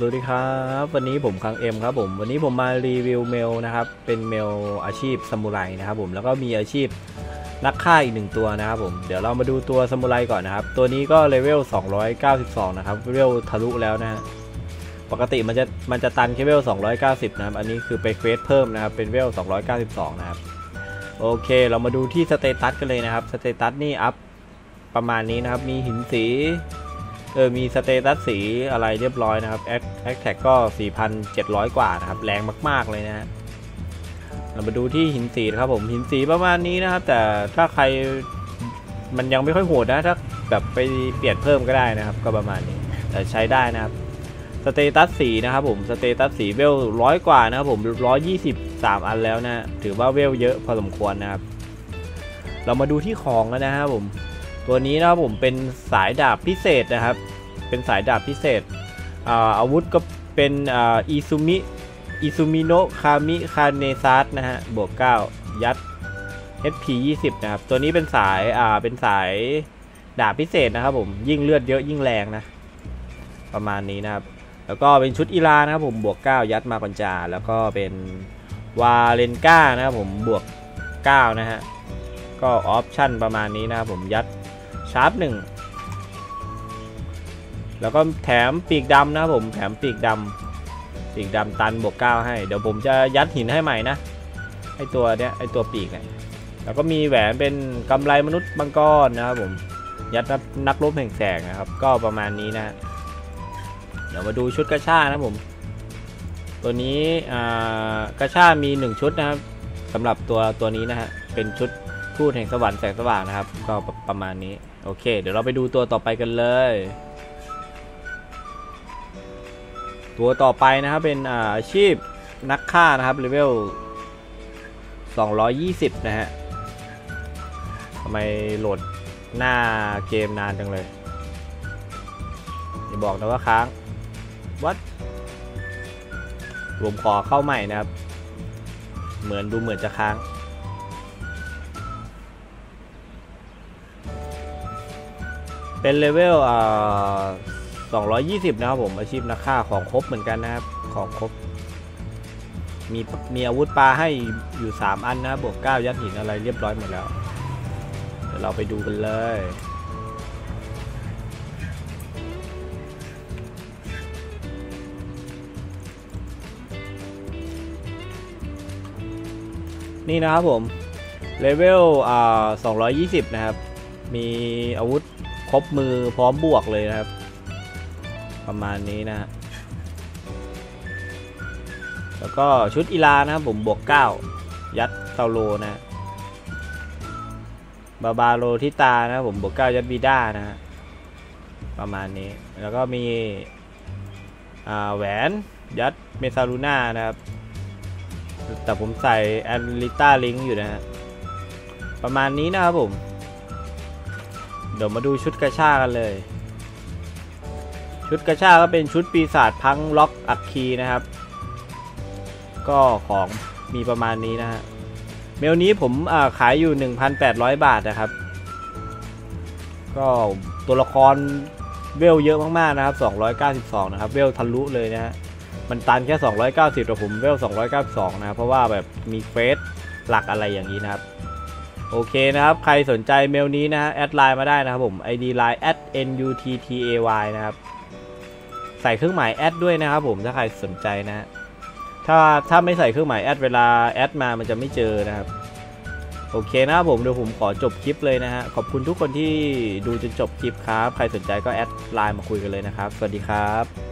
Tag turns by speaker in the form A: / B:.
A: สวัสดีครับ วันนี้ผมคังเอ็มครับผมวันนี้ผมมารีวิวเมลนะครับเป็นเมลอาชีพซามูไรนะครับผมแล้วก็มีอาชีพนักฆ่าอีกหนึ่งตัวนะครับผมเดี๋ยวเรามาดูตัวซามูไรก่อนนะครับ ตัวนี้ก็เลเวล 292 นะครับเลเวลทะลุแล้วนะฮะปกติมันจะมันจะตันแค่เลเวล 290 นะครับ อันนี้คือไปเควสเพิ่มนะครับเป็นเวล 292 นะครับโอเคเรามาดูที่สเตตัสกันเลยนะครับสเตตัสนี่อัพประมาณนี้นะครับมีหินสี เออมีสเตตัสสีอะไรเรียบร้อยนะครับแอคแอคแท็กก็ 4,700 กว่านะครับแรงมาก ๆ เลยนะฮะเรามาดูที่หินสีนะครับผมหินสีประมาณนี้นะครับ แต่ถ้าใครมันยังไม่ค่อยโหดนะถ้าแบบไปเปลี่ยนเพิ่มก็ได้นะครับ ก็ประมาณนี้แต่ใช้ได้นะครับสเตตัสสีนะครับผมสเตตัสสีเวลร้อยกว่านะครับผมร้อยยี่สิบสามอันแล้วนะถือว่าเวลเยอะพอสมควรนะครับ เรามาดูที่ของกันนะครับผม ตัวนี้นะครับผมเป็นสายดาบพิเศษนะครับ เป็นสายดาบพิเศษอาอาวุธก็เป็นอิซุมิอิซุมิโนะคามิคาเนซัสนะฮะบวก 9 ยัด HP 20 นะครับ ตัวนี้เป็นสายอ่าเป็นสายดาบพิเศษนะครับผมยิ่งเลือดเยอะยิ่งแรงนะ ประมาณนี้นะครับ แล้วก็เป็นชุดอีลานะครับผมบวก 9 ยัดมาปัญจา แล้วก็เป็นวาเลนก้านะครับผมบวก 9 นะฮะ ก็ออปชั่นประมาณนี้นะครับผมยัด ชาร์ปหนึ่งแล้วก็แถมปีกดำนะผมแถมปีกดำปีกดำตันบวกเก้าให้ เดี๋ยวผมจะยัดหินให้ใหม่นะไอตัวเนี้ยไอตัวปีกเนี่ยแล้วก็มีแหวนเป็นกำไรมนุษย์มังกรนนะครับผมยัดนักรบแห่งแสงนะครับ ก็ประมาณนี้นะ เดี๋ยวมาดูชุดกระชานะผม ตัวนี้กระชามี 1 ชุดนะครับสำหรับตัวตัวนี้นะฮะเป็นชุด ทูตแห่งสวรรค์แสงสว่างนะครับ ก็ประมาณนี้ โอเค เดี๋ยวเราไปดูตัวต่อไปกันเลย ตัวต่อไปนะครับเป็นอาชีพนักฆ่านะครับเลเวล220 นะฮะทำไมโหลดหน้าเกมนานจังเลยอย่าบอกนะว่าค้างวัดผมขอเข้าใหม่นะครับ เหมือนดูเหมือนจะค้าง เป็นเลเวลอ่า220 นะครับผมอาชีพนักฆ่าของครบเหมือนกันนะครับของครบ มีมีอาวุธปลาให้อยู่ 3 อันนะบวก 9 ยัดหินอะไรเรียบร้อยหมดแล้ว เดี๋ยวเราไปดูกันเลย นี่นะครับผม เลเวลอ่า220 นะครับ มีอาวุธ ครบมือพร้อมบวกเลยนะครับ ประมาณนี้นะฮะแล้วก็ชุดอีลานะครับผมบวก 9 ยัดเซาโลนะบาบาโลทิตานะผมบวก 9 ยัดบีด้านะฮะประมาณนี้แล้วก็มีแหวนยัดเมซาลูน่านะครับ แต่ผมใส่แอนลิต้าลิงอยู่นะฮะประมาณนี้นะครับผม เดี๋ยวมาดูชุดกระชากันเลย ชุดกระชาก็เป็นชุดปีศาจพังล็อกอัคคีนะครับ ก็ของมีประมาณนี้นะฮะเมลนี้ผมขายอยู่ 1,800 บาทนะครับ ก็ตัวละครเวลเยอะมากๆนะครับ 292 นะครับ เวลทะลุเลยนะฮะ มันตันแค่ 290แต่ผมเวล 292 นะครับเพราะว่าแบบมีเฟสหลักอะไรอย่างนี้นะครับ โอเคนะครับ ใครสนใจเมลนี้นะฮะแอดไลน์มาได้นะครับผม ID line at nuttay นะครับ ใส่เครื่องหมายแอดด้วยนะครับผมถ้าใครสนใจนะฮะถ้าถ้าไม่ใส่เครื่องหมายแอดเวลาแอดมามันจะไม่เจอนะครับ โอเคนะครับผมเดี๋ยวผมขอจบคลิปเลยนะฮะ ขอบคุณทุกคนที่ดูจนจบคลิปครับ ใครสนใจก็แอดไลน์มาคุยกันเลยนะครับ สวัสดีครับ